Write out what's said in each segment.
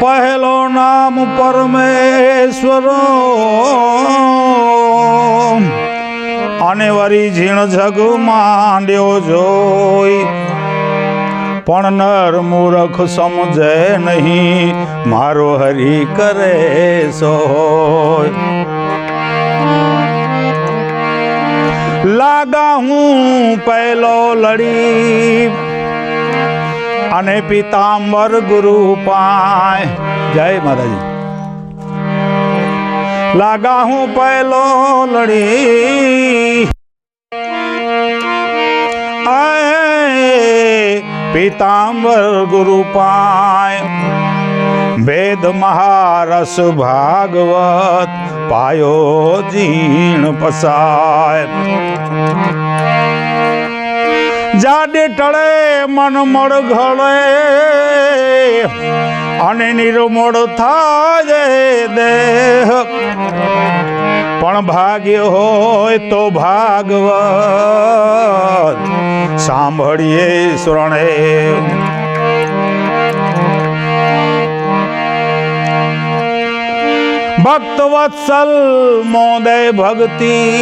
પહેલો નામ પરમેશ્વર. અને વરી ઝીણ જગ માંડ્યો જોઈ. પણ નર મૂરખ સમજે નહીં, મારો હરી કરે સોય. લાગા હું પહેલો લડી અને પિતાંબર ગુરુ પાય જય માતાજી. લાગા હું પહેલો લડી. પિતાંબર ગુરુ પાય વેદ મહારસ ભાગવત પાયો જીણ પસાય. જાડે ટળે, મન મળ ઘળે. અને નિર્મળ થાય દેહ. પણ ભાગ્ય હોય તો ભાગવત સાંભળીએ શ્રણે. ભક્ત વત્સલ મોદય ભક્તિ.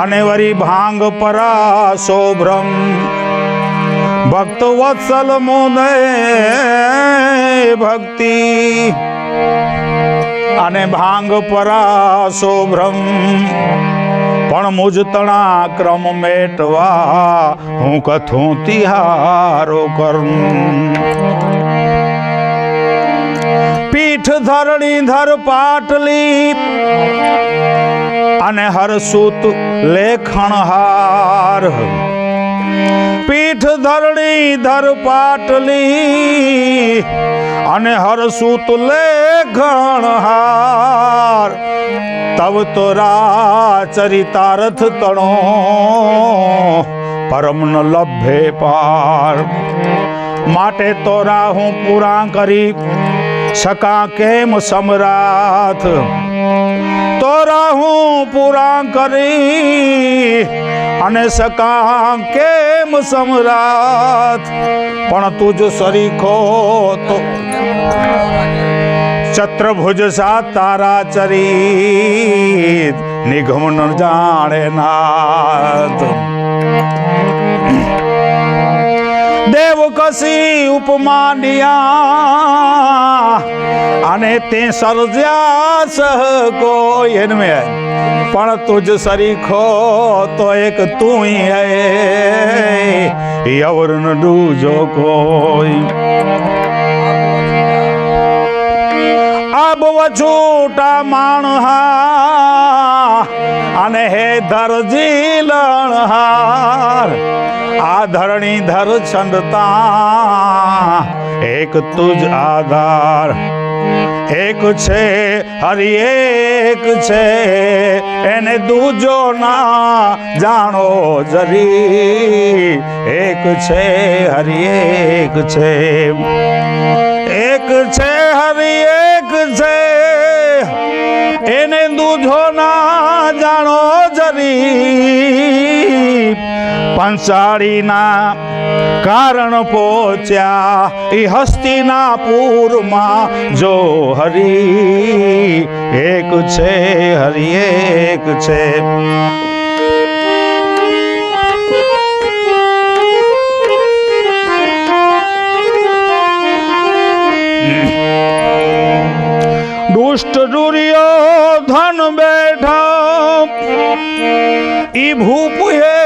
અને વરી ભાંગ પરા શોભ્રમ ભક્ત વત્સલ મોદય ભક્તિ અને ભાંગ પરા શોભ્રમ પણ મુજ તણા ક્રમ મેટવા હું કથું તિહારો કરું પીઠ ધરણી ધર પાટલી અને હરસુત લેખણ હાર. પીઠ ધરણી ધર પાટલી અને હરસુત લેખણ હાર. તવ તો ચરિતારથ તણો પરમ ન લભે પાર. માટે તોરા હું પૂરા કરી સકા કેમ સમરાથ. તોરા હું પૂરા કરી અને સકા કેમ સમરાથ. પણ તુજ સરીખો તો ચત્રભુજ સા તારા ચરી નિગમ ન જાણે નાથ. દેવ કસી ઉપમાનિયા અને તે સર્જ્યા સહ કોઈ એનમે પણ તુજ સરીખો તો એક તું હે યવર ન દૂજો કોઈ. આબ વછૂટા માણહા અને હે ધરજી લણહાર. આ ધરણી ધર છંદતા, એક તુજ આધાર. એક છે, હરિ એક છે, એને દૂજો ના જાણો જરી. એક છે, હરિ એક છે. એક છે, હરિ એક છે, એને દૂજો ના જાણો જરી. પંચાળીના કારણ પહોંચ્યા. એ હસ્તીના પૂરમાં જો હરી એક છે, હરિ એક છે. દુષ્ટ દુર્યોધન બેઠા. ઈ ભૂપુએ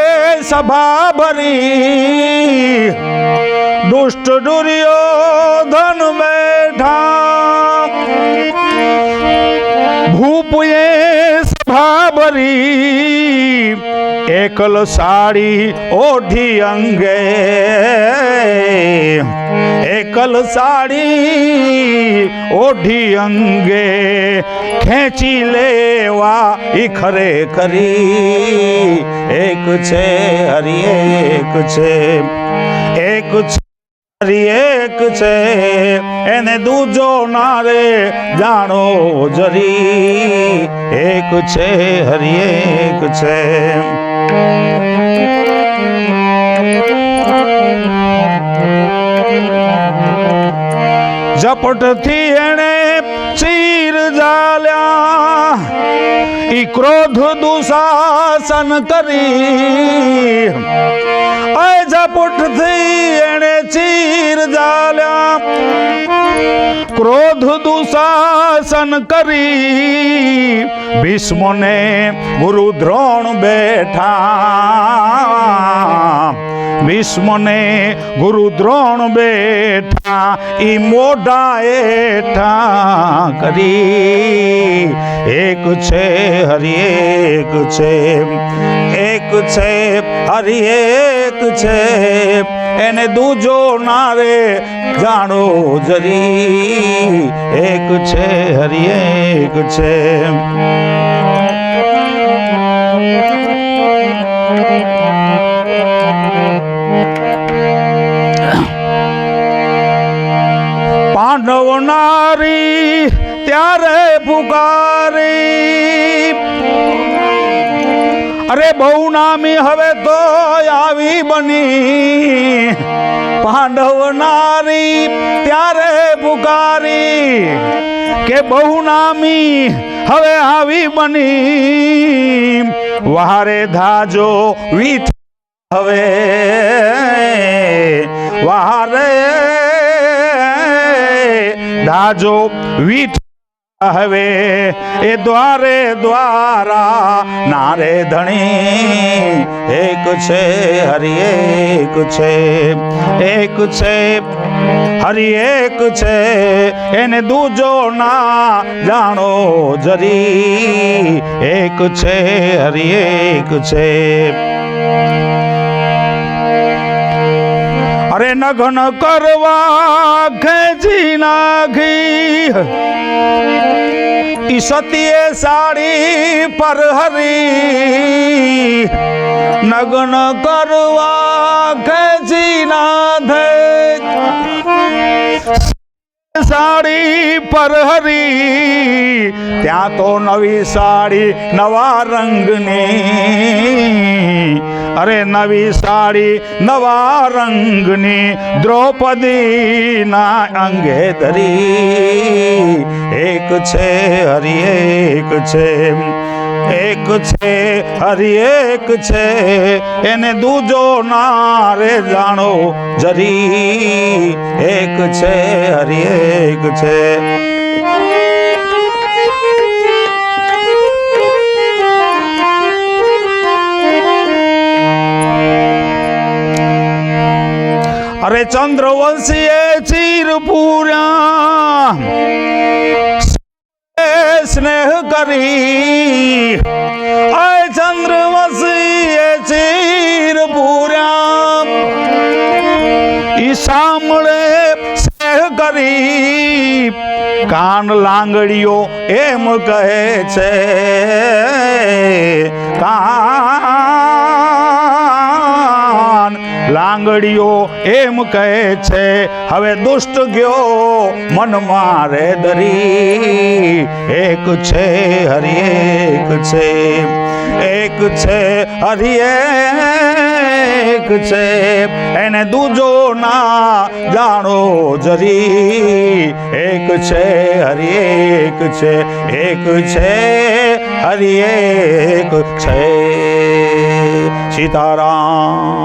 सभा भरी दुष्ट दुर्योधन बैठा। भूप ये सभा भरी एकल साड़ी ओढ़ी अंगे। સાડી ઓઢી અંગે ખેંચી લેવા ઈ ખરે કરી એક છે હરી એક છે એક છે હરિ એક છે એને દૂજો ના રે જાણો જરી એક છે હરી એક છે ઝપટથી એણે ચીર જાલ્યા ઈ ક્રોધ દુશાસન કરી. ઝપટથી એણે ચીર જાલ્યા ક્રોધ દુશાસન કરી. ભીષ્મને ગુરુ દ્રોણ બેઠા. ભીષ્મને ગુરુ દ્રોણ બેઠા, ઈ મોઢા એઠા કરી. એક છે હરિ, એક છે એક છે હરિ, એક છે એને દૂજો નારે જાણો જરી. એક છે હરિ, એક છે અરે બહુ નામી હવે તો આવી બની. પાંડવ નારી ત્યારે પુકારી કે બહુ નામી હવે આવી બની. વારે ધાજો વીથ હવે. વારે ધાજો વીઠ હવે એ દ્વારે દ્વારા, નારે ધણી, એક છે, હરિ એક છે. એક છે, હરિ એક છે, એને દૂજો ના જાણો જરી. એક છે, હરિ એક છે. અરે નઘન કરવા ખેંચી નાખી. ઈ સતીએ સાડી પર હરી. નગ્ન કરવા ખેંચી નાખે સાડી પર હરી, ત્યાં તો નવી સાડી, નવા રંગની. અરે નવી સાડી, નવા રંગની દ્રૌપદી ના અંગે ધરી. એક છે હરી, એક છે એક છે, હરિ એક છે. એને દૂજો ના રે જાણો, જરી એક છે, હરિ એક છે. અરે ચંદ્રવંશીએ ચીર પૂર્યા સ્નેહ કરી કાન લાંગડીઓ એમ કહે છે, કાન લાંગડીઓ એમ કહે છે, હવે દુષ્ટ ગયો મન મારે દરી, એક છે, હરિ એક છે. એક છે, હરિ એક છે. એને દૂજો ના જાણો જરી. એક છે, હરિ એક છે. એક છે, હરિ એક છે. સીતારામ.